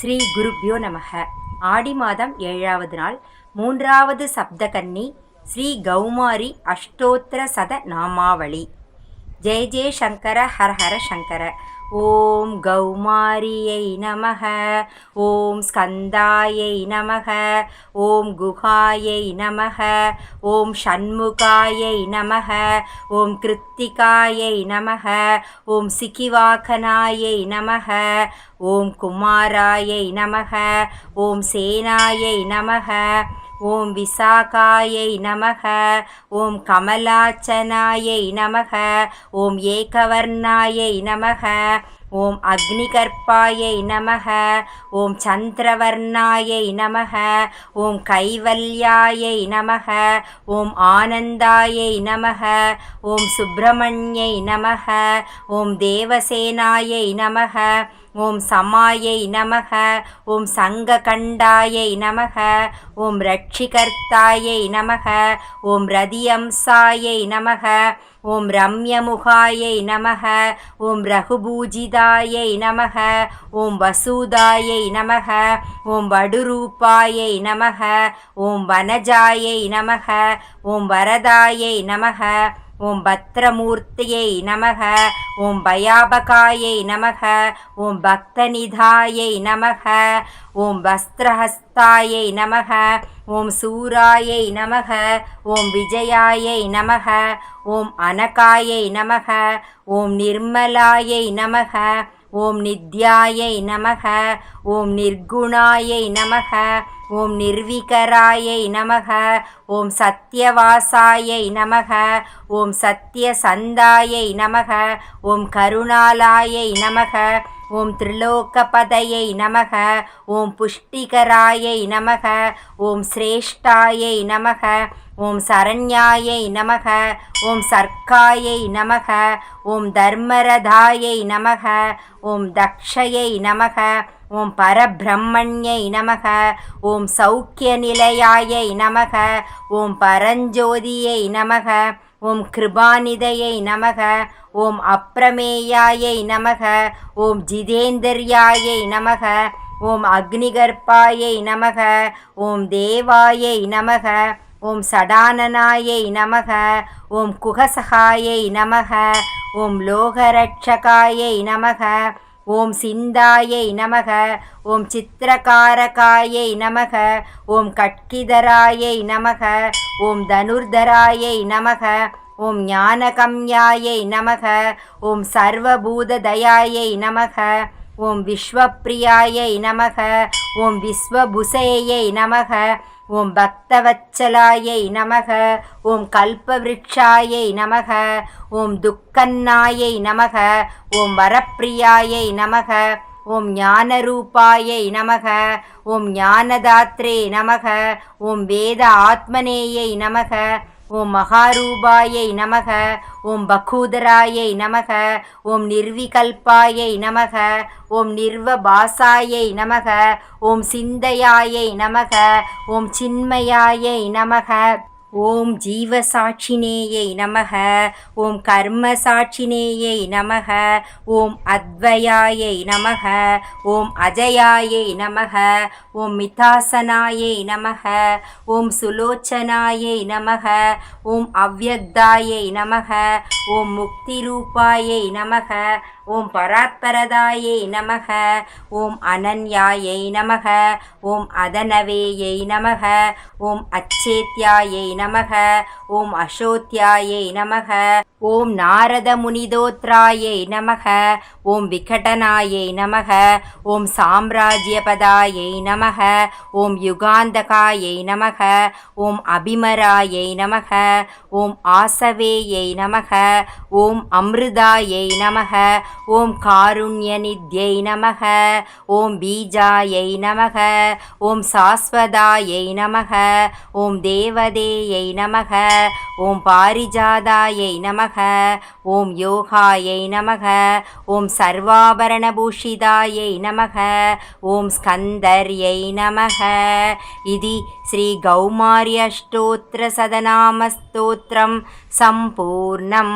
ஸ்ரீ குருப்யோ நமக. ஆடி மாதம் ஏழாவது நாள் மூன்றாவது சப்தகன்னி ஸ்ரீ கௌமாரி அஷ்டோத்திர சத நாமாவளி. ஜெய ஜெய சங்கர ஹர ஹர சங்கர. ஓம் கௌமாரியை நமக ஓம் ஸ்கந்தாயை நமக ஓம் குஹாயை நமக ஓம் ஷண்முகாயை நமக ஓம் கிருத்திகாயை நமக ஓம் சிக்கிவாகனாயை நமக ஓம் குமாராயை நமக ஓம் சேனாயை நமக ஓம் விசாகாயை நமக ஓம் கமலாச்சனாயை நமக ஓம் ஏகவர்ணாயை நமக ஓம் அக்னிகர்ப்பாயை நமக ஓம் சந்திரவர்ணாயை நமக ஓம் கைவல்யாயை நமக ஓம் ஆனந்தாயை நமக ஓம் சுப்பிரமணியை நமக ஓம் தேவசேனாயை நமக ஓம் சமாயை நமக ஓம் சங்ககண்டாயை நமக ஓம் ரட்சிகர்த்தாயை நமக ஓம் ரதியம்சாயை நமக ஓம் ரம்யமுகாயை நமக ஓம் ரகுபூஜிதாயை நமக ஓம் வசூதாயை நமக ஓம் வடுரூபாயை நமக ஓம் வனஜாயை நமக ஓம் வரதாயை நமக ஓம் பத்ரமூர்த்தியை நமக ஓம் பயாபகாயை நமக ஓம் பக்தநிதாயை நமக ஓம் வஸ்திரஹஸ்தாயை நமக ஓம் சூராயை நமக ஓம் விஜயாயை நமக ஓம் அனகாயை நமக ஓம் நிர்மலாயை நமக ஓம் நித்யாயை நமக ஓம் நிர்குணாயை நமக ஓம் நிர்விகராயை நமக ஓம் சத்யவாசாயை நமக ஓம் சத்யசந்தாயை நமக ஓம் கருணாலாயை நமக ஓம் திரிலோகபதையை நமக ஓம் புஷ்டிகராயை நமக ஓம் சிரேஷ்டாயை நமக ஓம் சரண்யாயை நமக ஓம் சர்க்காயை நமக ஓம் தர்மரதாயை நமக ஓம் தக்ஷயை நமக ஓம் பரபிரம்மண்யை நமக ஓம் சௌக்கிய நிலையாயை நமக ஓம் பரஞ்சோதியை நமக ஓம் கிருபாநிதையை நமக ஓம் அப்ரமேயாயை நமக ஓம் ஜிதேந்தர்யாயை நமக ஓம் அக்னிகர்ப்பாயை நமக ஓம் தேவாயை நமக ஓம் சடானனாயை நமக ஓம் குகசகாயை நமக ஓம் லோகரட்சகாயை நமக ஓம் சிந்தாயை நமக ஓம் சித்திரகாரகாயை நமக ஓம் கட்கிதராயை நமக ஓம் தனுர்தராயை நமக ஓம் ஞானகம்யாயை நமக ஓம் சர்வபூததயாயை நமக ஓம் விஸ்வப்பிரியாயை நமக ஓம் விஸ்வபுசையை நமக ஓம் பக்தவச்சலாயை நமக ஓம் கல்பவிருட்சாயை நமக ஓம் துக்கன்னாயை நமக ஓம் வரப்பிரியாயை நமக ஓம் ஞானரூபாயை நமக ஓம் ஞானதாத்ரே நமக ஓம் வேத ஆத்மனேயை நமக ஓம் மகாரூபாயை நமக ஓம் பகூதராயை நமக ஓம் நிர்விகல்பாயை நமக ஓம் நிர்வபாசாயை நமக ஓம் சிந்தையாயை நமக ஓம் சின்மயாயை நமக. ஓம் ஜீவசாட்சினேயை நமக ஓம் கர்ம சாட்சினேயை நமக ஓம் அத்வயாயை நமக ஓம் அஜயாயை நமக ஓம் மிதாசனாயை நமக ஓம் சுலோச்சனாயை நமக ஓம் அவ்வக்தாயை நமக ஓம் முக்திரூபாயை நமக ஓம் பராத்பரதாயை நமக ஓம் அனன்யாயை நமக ஓம் அதனவேயை நமக ஓம் அச்சேத்யாயை நமக நமக ஓம் அசோத்தியாயை நமக ஓம் நாரத முனிதோத்ராயை நமக ஓம் விகடனாயை நமக ஓம் சாம்ராஜ்யபதாயை நமக ஓம் யுகாந்தகாயை நமக ஓம் அபிமராயை நமக ஓம் ஆசவேயை நமக ஓம் அமிர்தாயை நமக ஓம் காருண்யநித்யை நமக ஓம் பீஜாயை நமக ஓம் சாஸ்வதாயை நமக ஓம் தேவதேயை நமக. ஓம் பாரிஜாதாயை நமக. ஓம் யோகாயை நமக. ஓம் சர்வாபரணபூஷிதாயை நமக. ஓம் ஸ்கந்தர்யை நமக. இது ஸ்ரீ கௌமாரி அஷ்டோத்திர சதநாமஸ்தோத்திரம் சம்பூர்ணம்.